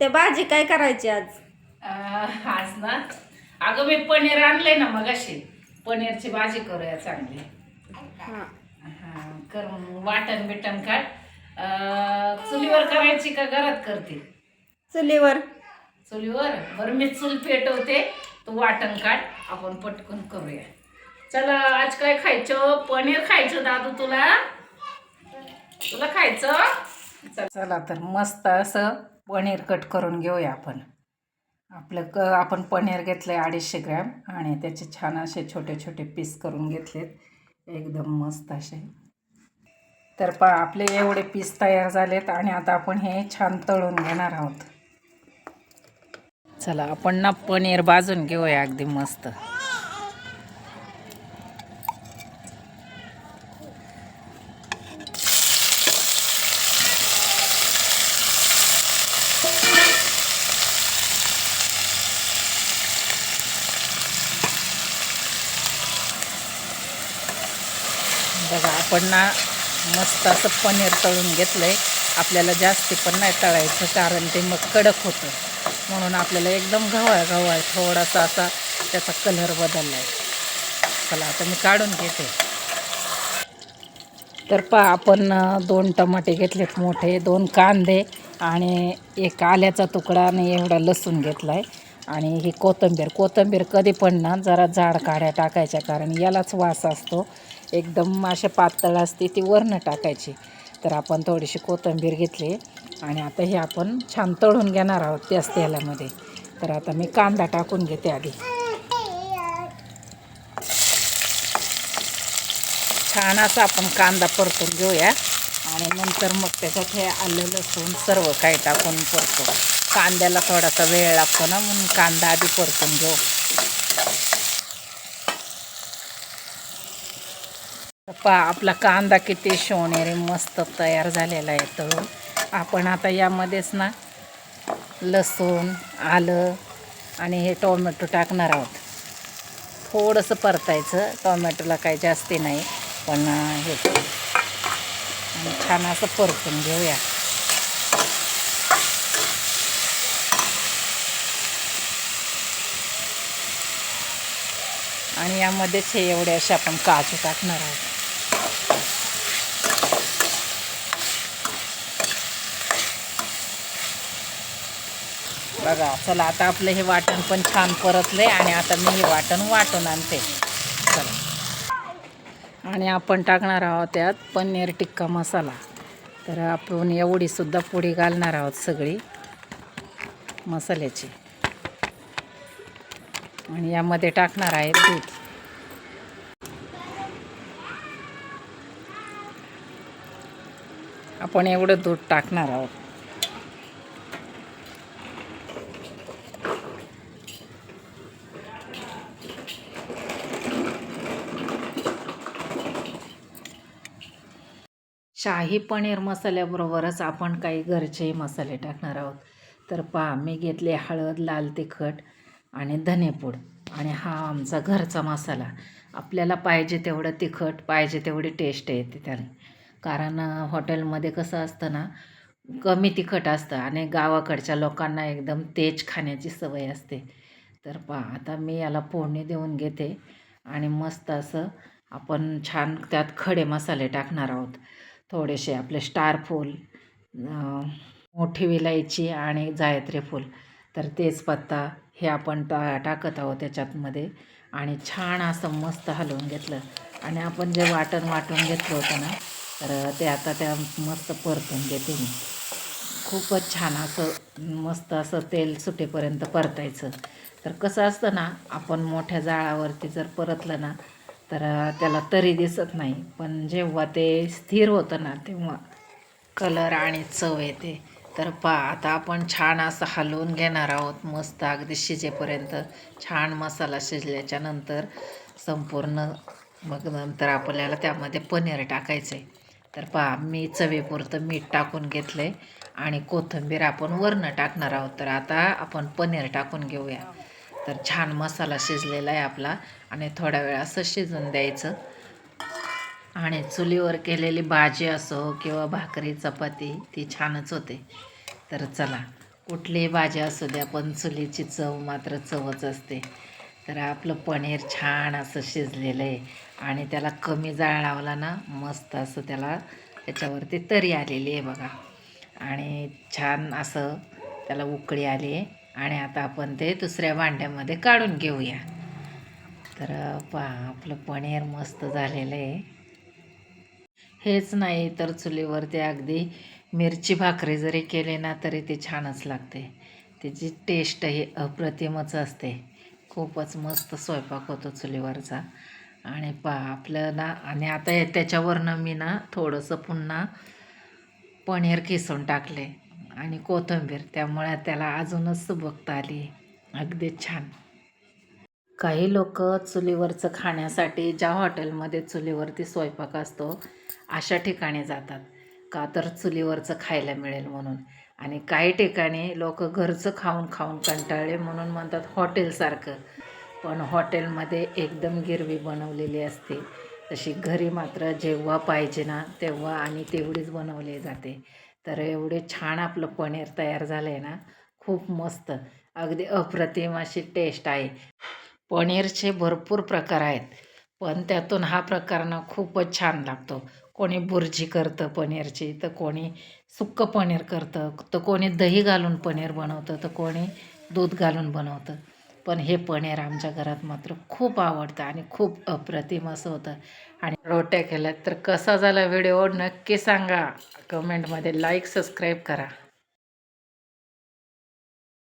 ते भाजी काय करायची आज? अं, आज ना अगं मी पनीर आणलंय ना मग अशी पनीरची भाजी करूया चांगली. हा. हा, कर मग वाटण बिटण काढ. अं, चुलीवर करायची का घरात करते? चुलीवर. चुलीवर? बरं मी चूल पेटवते. तू वाटण काढ. आपण पटकन करूया. चला आज काय खायचं? पनीर खायचं दादू तुला? तुला खायचं? चल- चला तर मस्त असं पनीर कट करून घेऊया आपण. आपलं क आपण पनीर घेतलं आहे अडीचशे ग्रॅम आणि त्याचे छान असे छोटे छोटे पीस करून घेतलेत. एकदम मस्त असे. तर पा आपले एवढे पीस तयार झालेत आणि आता आपण हे छान तळून घेणार आहोत. चला आपण ना पनीर भाजून घेऊया. अगदी मस्त. बघा आपण ना मस्त असं पनीर तळून घेतलं आहे आपल्याला जास्ती पण नाही तळायचं कारण ते मग कडक होतं. म्हणून आपल्याला एकदम गव्हाळ गव्हाळ थोडासा असा त्याचा कलर बदलला आहे चला आता मी काढून घेते. तर पा आपण दोन टमाटे घेतलेत मोठे दोन कांदे आणि एक आल्याचा तुकडा आणि एवढा लसूण घेतला आहे आणि ही कोथिंबीर कोथिंबीर कधी पण ना जरा जाड काड्या टाकायच्या कारण यालाच वास असतो. एकदम अशा पातळ असते ती वरनं टाकायची. तर आपण थोडीशी कोथिंबीर घेतली आणि आता हे आपण छान तळून घेणार आहोत त्याच तेलामध्ये. तर आता मी कांदा टाकून घेते आधी. छान असा आपण कांदा परतून घेऊया. आणि नंतर मग त्याच्यात हे आलं लसूण सर्व काही टाकून परतो. कांद्याला थोडासा वेळ लागतो ना म्हणून कांदा आधी परतून घेऊ. पा आपला कांदा किती सोनेरी मस्त तयार झालेला आहे तर आपण आता यामध्येच ना लसूण आलं आणि हे टोमॅटो टाकणार आहोत. थोडंसं परतायचं टोमॅटोला काही जास्ती नाही पण हे. छान असं परतून घेऊया. आणि यामध्येच हे एवढे असे आपण काजू टाकणार आहोत. बघा चला आता आपलं हे वाटण पण छान परतलंय आणि आता मी हे वाटण वाटून आणते. चला. आणि आपण टाकणार आहोत त्यात पनीर टिक्का मसाला. तर आपण एवढीसुद्धा पुडी घालणार आहोत सगळी मसाल्याची. आणि यामध्ये टाकणार आहे दूध. आपण एवढं दूध टाकणार आहोत. शाही पनीर मसाल्याबरोबरच आपण काही घरचे मसाले टाकणार आहोत. तर पहा मी घेतले हळद लाल तिखट आणि धनेपूड आणि हा आमचा घरचा मसाला. आपल्याला पाहिजे तेवढं तिखट पाहिजे तेवढी टेस्ट येते त्याने. कारण हॉटेलमध्ये कसं असतं ना कमी तिखट असतं आणि गावाकडच्या लोकांना एकदम तेज खाण्याची सवय असते. तर पहा आता मी याला फोडणी देऊन घेते आणि मस्त असं आपण छान त्यात खडे मसाले टाकणार आहोत. थोडेसे आपले स्टार फूल मोठी विलायची आणि जायत्री फूल. तर तेजपत्ता हे आपण टा टाकत आहोत त्याच्यातमध्ये. आणि छान असं मस्त हलवून घेतलं. आणि आपण जे वाटण वाटून घेतलं होतं ना तर ते आता त्या मस्त परतून घेते मी. खूपच छान असं मस्त असं तेल सुटेपर्यंत परतायचं. तर कसं असतं ना आपण मोठ्या जाळावरती जर परतलं ना तर त्याला तरी दिसत नाही. पण जेव्हा ते स्थिर होतं ना तेव्हा कलर आणि चव येते. तर पा आता आपण छान असं हलवून घेणार आहोत. मस्त अगदी शिजेपर्यंत छान मसाला शिजल्याच्या नंतर संपूर्ण मग नंतर आपल्याला त्यामध्ये पनीर टाकायचं आहे तर पहा मी चवीपुरतं मीठ टाकून घेतलं आहे आणि कोथिंबीर आपण वरनं टाकणार आहोत. तर आता आपण पनीर टाकून घेऊया. तर छान मसाला शिजलेला आहे आपला. आणि थोडा वेळ असं शिजून द्यायचं. आणि चुलीवर केलेली भाजी असो किंवा भाकरी चपाती ती छानच होते. तर चला कुठलीही भाजी असू द्या पण चुलीची चव मात्र चवच असते. तर आपलं पनीर छान असं शिजलेलं आहे. आणि त्याला कमी जाळ लावला ना मस्त असं त्याला त्याच्यावरती तरी आलेली आहे बघा. आणि छान असं त्याला उकळी आली आहे. आणि आता आपण ते दुसऱ्या भांड्यामध्ये काढून घेऊया. तर पहा आपलं पनीर मस्त झालेलं आहे. हेच नाही तर चुलीवरती अगदी मिरची भाकरी जरी केली ना तरी ते छानच लागते. त्याची टेस्ट ही अप्रतिमच असते. खूपच मस्त स्वयंपाक होतो चुलीवरचा. आणि पहा आपलं ना आणि आता त्याच्यावरनं मी ना थोडंसं पुन्हा पनीर किसून टाकले. आणि कोथिंबीर. त्यामुळे त्याला अजूनच बघता आली. अगदी छान. काही लोक चुलीवरचं खाण्यासाठी ज्या हॉटेलमध्ये चुलीवरती स्वयंपाक असतो अशा ठिकाणी जातात. का तर चुलीवरचं खायला मिळेल म्हणून. आणि काही ठिकाणी लोक घरचं खाऊन खाऊन कंटाळले म्हणून म्हणतात हॉटेलसारखं पण हॉटेलमध्ये एकदम गिरवी बनवलेली असते. तशी घरी मात्र जेव्हा पाहिजे ना तेव्हा आणि तेवढीच बनवली जाते. तर एवढे छान आपलं पनीर तयार झालं आहे ना खूप मस्त. अगदी अप्रतिम अशी टेस्ट आहे. पनीरचे भरपूर प्रकार आहेत पण त्यातून हा प्रकार ना खूपच छान लागतो. कोणी बुर्जी करतं पनीरची तर कोणी सुक्कं पनीर करतं तर कोणी दही घालून पनीर बनवतं तर कोणी दूध घालून बनवतं. पण हे पनीर आमच्या घरात मात्र खूप आवडतं आणि खूप अप्रतिम असं होतं. आणि रोट्या केल्यात तर कसा झाला व्हिडिओ नक्की सांगा. कमेंटमध्ये लाईक सबस्क्राईब करा.